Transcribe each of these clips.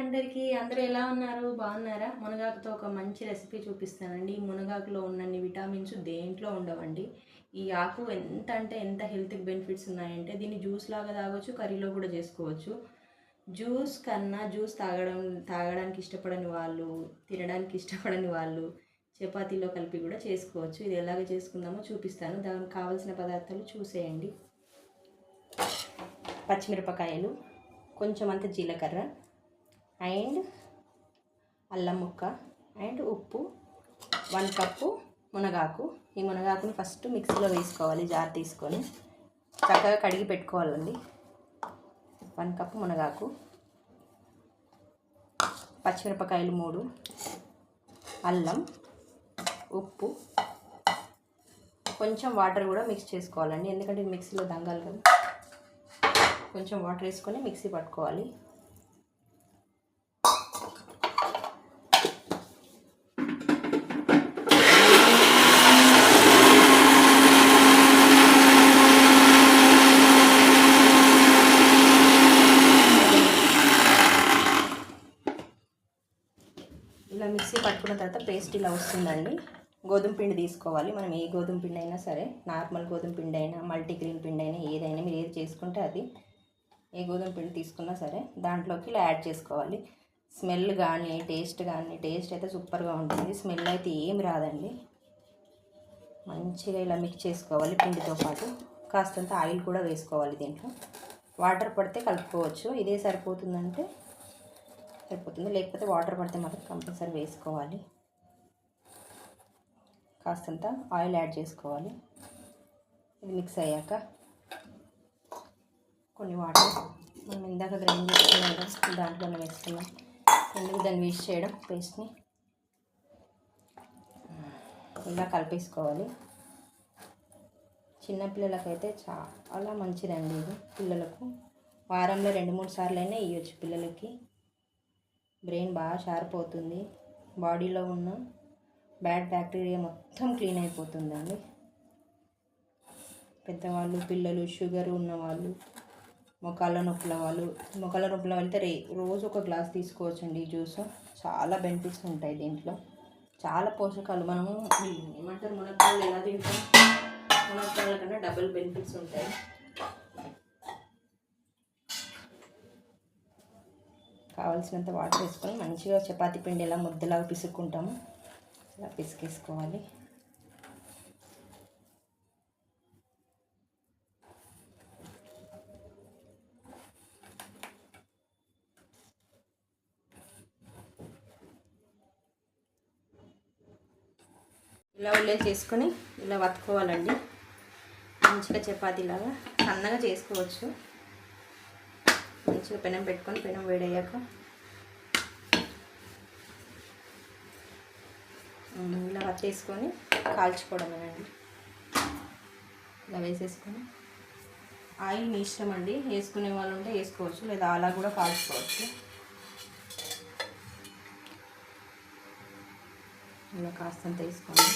అందరికీ. అందరూ ఎలా ఉన్నారు? బాగున్నారా? మునగాకుతో ఒక మంచి రెసిపీ చూపిస్తానండి. ఈ మునగాకులో ఉన్నన్ని విటామిన్స్ దేంట్లో ఉండవండి. ఈ ఆకు ఎంత అంటే ఎంత హెల్త్ బెనిఫిట్స్ ఉన్నాయంటే దీన్ని జ్యూస్ లాగా తాగొచ్చు కర్రీలో కూడా చేసుకోవచ్చు. జ్యూస్ కన్నా జ్యూస్ తాగడం తాగడానికి ఇష్టపడని వాళ్ళు తినడానికి ఇష్టపడని వాళ్ళు చపాతీలో కలిపి కూడా చేసుకోవచ్చు. ఇది ఎలాగ చేసుకుందామో చూపిస్తాను. దానికి కావాల్సిన పదార్థాలు చూసేయండి. పచ్చిమిరపకాయలు కొంచెం అంత జీలకర్ర అండ్ అల్లం ముక్క అండ్ ఉప్పు వన్ కప్పు మునగాకు. ఈ మునగాకుని ఫస్ట్ మిక్సీలో వేసుకోవాలి జార్ తీసుకొని. చక్కగా కడిగి పెట్టుకోవాలండి. వన్ కప్పు మునగాకు పచ్చిమిరపకాయలు మూడు అల్లం ఉప్పు. కొంచెం వాటర్ కూడా మిక్స్ చేసుకోవాలండి ఎందుకంటే మిక్సీలో దంగాలి కదా. కొంచెం వాటర్ వేసుకొని మిక్సీ పట్టుకోవాలి. ఇలా మిక్సీ పట్టుకున్న తర్వాత పేస్ట్ ఇలా వస్తుందండి. గోధుమ పిండి తీసుకోవాలి. మనం ఏ గోధుమ పిండి అయినా సరే నార్మల్ గోధుమ పిండి అయినా మల్టీగ్రీన్ పిండి అయినా ఏదైనా మీరు ఏది చేసుకుంటే అది ఏ గోధుమ పిండి తీసుకున్నా సరే దాంట్లోకి ఇలా యాడ్ చేసుకోవాలి. స్మెల్ కానీ టేస్ట్ కానీ టేస్ట్ అయితే సూపర్గా ఉంటుంది. స్మెల్ అయితే ఏం రాదండి. మంచిగా ఇలా మిక్స్ చేసుకోవాలి పిండితో పాటు. కాస్తంత ఆయిల్ కూడా వేసుకోవాలి దీంట్లో. వాటర్ పడితే కలుపుకోవచ్చు. ఇదే సరిపోతుందంటే సరిపోతుంది. లేకపోతే వాటర్ పడితే మాత్రం కంపల్సరీ వేసుకోవాలి. కాస్తంత ఆయిల్ యాడ్ చేసుకోవాలి. ఇది మిక్స్ అయ్యాక కొన్ని వాటర్ మనం ఇందాక గ్రైండ్ చేసుకున్నాం దాంట్లో దాంట్లోనే వేసుకున్నాం ఎందుకు దాన్ని వేస్ట్ చేయడం? పేస్ట్ని ఇలా కలిపేసుకోవాలి. చిన్నపిల్లలకైతే చాలా మంచిదండి ఇది. పిల్లలకు వారంలో రెండు మూడు సార్లు అయినా ఇవ్వచ్చు పిల్లలకి. బ్రెయిన్ బాగా షార్ప్ అవుతుంది. బాడీలో ఉన్న బ్యాడ్ బ్యాక్టీరియా మొత్తం క్లీన్ అయిపోతుందండి. పెద్దవాళ్ళు పిల్లలు షుగర్ ఉన్నవాళ్ళు మొక్కల నొప్పుల వాళ్ళు మొక్కల నొప్పుల వెళ్తే రే రోజు ఒక గ్లాస్ తీసుకోవచ్చండి ఈ జ్యూస్. చాలా బెనిఫిట్స్ ఉంటాయి దీంట్లో. చాలా పోషకాలు మనము ఏమంటారు మునక్కాయలు ఎలా తింటాం? మునక్కాయల కన్నా డబుల్ బెనిఫిట్స్ ఉంటాయి. కావాల్సినంత వాటర్ వేసుకొని మంచిగా చపాతీ పిండి ఎలా ముద్దలాగా పిసుక్కుంటాము. ఇలా పిసికేసుకోవాలి. ఇలా ఉల్లేం చేసుకొని ఇలా వత్తుకోవాలండి. మంచిగా చపాతీలాగా సన్నగా చేసుకోవచ్చు. మంచిగా పెనం పెట్టుకొని పెనం వేడయ్యాక. ఇలా వత్తేసుకొని కాల్చుకోవడమేనండి ఇలా వేసేసుకొని. ఆయిల్ మీ ఇష్టం అండి. వేసుకునే వాళ్ళు ఉంటే వేసుకోవచ్చు లేదా అలా కూడా కాల్చుకోవచ్చు. ఇలా కాస్తంత వేసుకోండి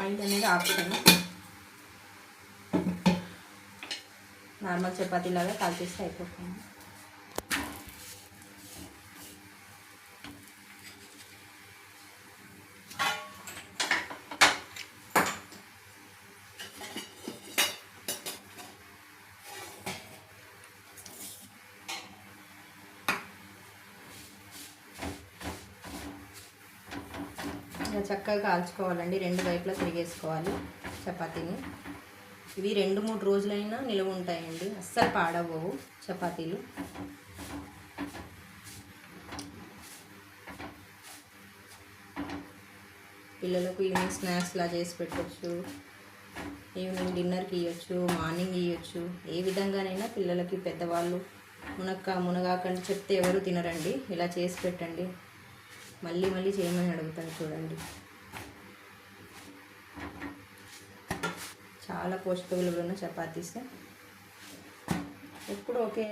ఆయిల్ అనేది ఆపుతాను. నార్మల్ చపాతీలాగా కాల్చేస్తే అయిపోతుంది. చక్కగా కాల్చుకోవాలండి. రెండు వైపులా తిరిగేసుకోవాలి చపాతీని. ఇవి రెండు మూడు రోజులైనా నిలవ ఉంటాయండి. అస్సలు పాడవ్వవు చపాతీలు. పిల్లలకు ఈవినింగ్ స్నాక్స్లా చేసి పెట్టచ్చు. ఈవినింగ్ డిన్నర్కి ఇవ్వచ్చు మార్నింగ్ ఇవ్వచ్చు ఏ విధంగానైనా పిల్లలకి పెద్దవాళ్ళు మునక్క మునగాకంటే చెప్తే ఎవరు తినరండి. ఇలా చేసి పెట్టండి. మళ్ళీ మళ్ళీ చేయమని అడుగుతాను చూడండి. చాలా పోషక విలువలు ఉన్న చపాతీస్. ఎప్పుడు ఒకే